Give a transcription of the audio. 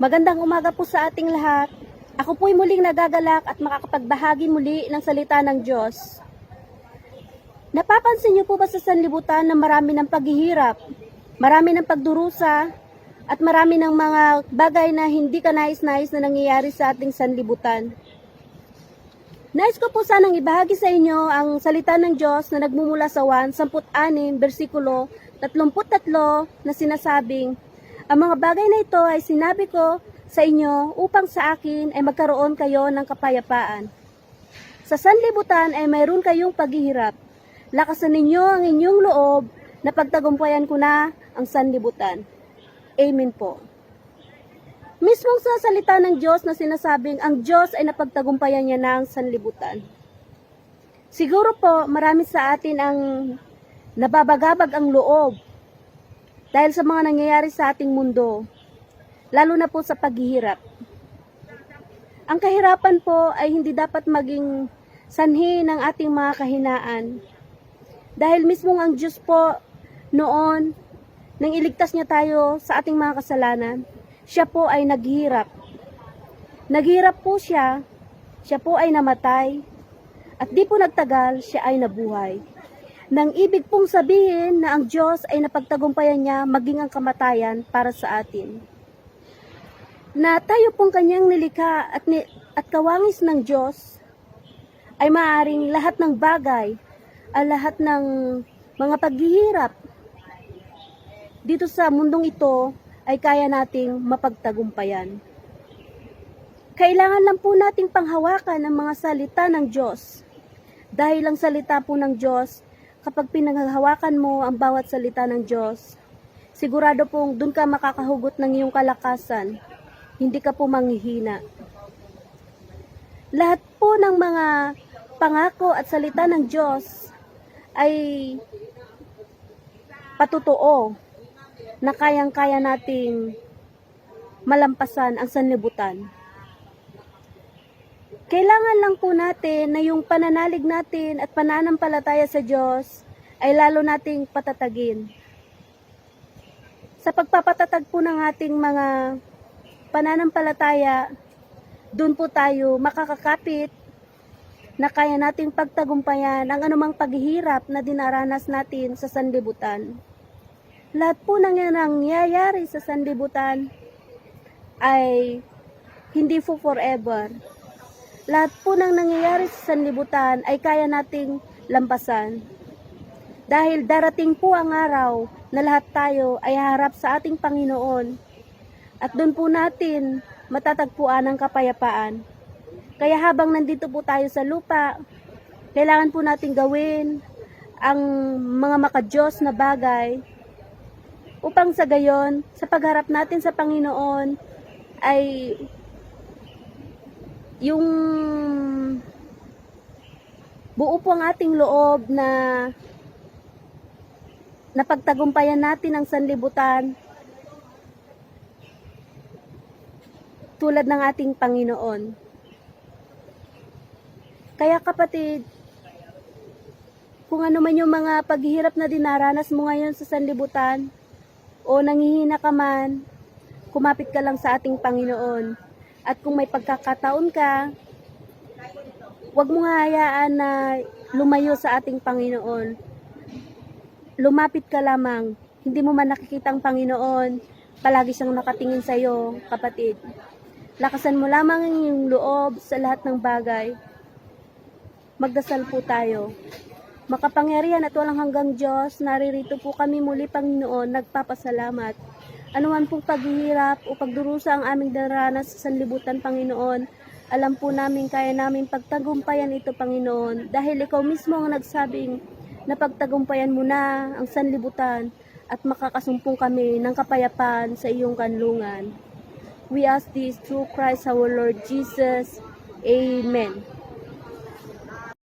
Magandang umaga po sa ating lahat. Ako po'y muling nagagalak at makakapagbahagi muli ng salita ng Diyos. Napapansin niyo po ba sa sanlibutan na marami ng paghihirap, marami ng pagdurusa, at marami ng mga bagay na hindi ka nais-nais na nangyayari sa ating sanlibutan? Nais ko po sanang ibahagi sa inyo ang salita ng Diyos na nagmumula sa 1, 16, versikulo 33 na sinasabing, Ang mga bagay na ito ay sinabi ko sa inyo upang sa akin ay magkaroon kayo ng kapayapaan. Sa sanlibutan ay mayroon kayong paghihirap. Lakasan ninyo ang inyong loob na pagtagumpayan ko na ang sanlibutan. Amen po. Mismong sa salita ng Diyos na sinasabing ang Diyos ay napagtagumpayan niya ng sanlibutan. Siguro po marami sa atin ang nababagabag ang loob dahil sa mga nangyayari sa ating mundo, lalo na po sa paghihirap. Ang kahirapan po ay hindi dapat maging sanhi ng ating mga kahinaan. Dahil mismong ang Diyos po noon, nang iligtas niya tayo sa ating mga kasalanan, siya po ay naghirap. Naghirap po siya, siya po ay namatay, at di po nagtagal, siya ay nabuhay. Nang ibig pong sabihin na ang Diyos ay napagtagumpayan niya maging ang kamatayan para sa atin. Na tayo pong kanyang nilikha at, ni, at kawangis ng Diyos ay maaaring lahat ng bagay, at lahat ng mga paghihirap dito sa mundong ito ay kaya nating mapagtagumpayan. Kailangan lang po nating panghawakan ang mga salita ng Diyos. Dahil ang salita po ng Diyos, kapag pinaghahawakan mo ang bawat salita ng Diyos, sigurado pong dun ka makakahugot ng iyong kalakasan. Hindi ka po manghihina. Lahat po ng mga pangako at salita ng Diyos ay patutuo na kayang-kaya nating malampasan ang sanlibutan. Kailangan lang po natin na yung pananalig natin at pananampalataya sa Diyos ay lalo nating patatagin. Sa pagpapatatag po ng ating mga pananampalataya, doon po tayo makakakapit na kaya nating pagtagumpayan ang anumang paghihirap na dinaranas natin sa sanlibutan. Lahat po ng nangyayari sa sanlibutan ay hindi po forever. Lahat po ng nangyayari sa sanlibutan ay kaya nating lampasan. Dahil darating po ang araw na lahat tayo ay harap sa ating Panginoon at doon po natin matatagpuan ang kapayapaan. Kaya habang nandito po tayo sa lupa, kailangan po natin gawin ang mga makadiyos na bagay upang sa gayon, sa pagharap natin sa Panginoon, ay yung buo po ang ating loob na napagtagumpayan natin ang sanlibutan tulad ng ating Panginoon. Kaya kapatid, kung ano man yung mga paghihirap na dinaranas mo ngayon sa sanlibutan, o nangihina ka man, kumapit ka lang sa ating Panginoon. At kung may pagkakataon ka, huwag mo nga hayaan na lumayo sa ating Panginoon. Lumapit ka lamang. Hindi mo man nakikita ang Panginoon, palagi siyang nakatingin sa iyo, kapatid. Lakasan mo lamang ang iyong loob sa lahat ng bagay. Magdasal po tayo. Makapangyarihan at walang hanggang Diyos, naririto po kami muli Panginoon, nagpapasalamat. Anuman pong paghihirap o pagdurusa ang aming daranas sa sanlibutan, Panginoon, alam po namin kaya namin pagtagumpayan ito, Panginoon, dahil ikaw mismo ang nagsabing na pagtagumpayan mo na ang sanlibutan at makakasumpong kami ng kapayapaan sa iyong kanlungan. We ask this through Christ our Lord Jesus. Amen.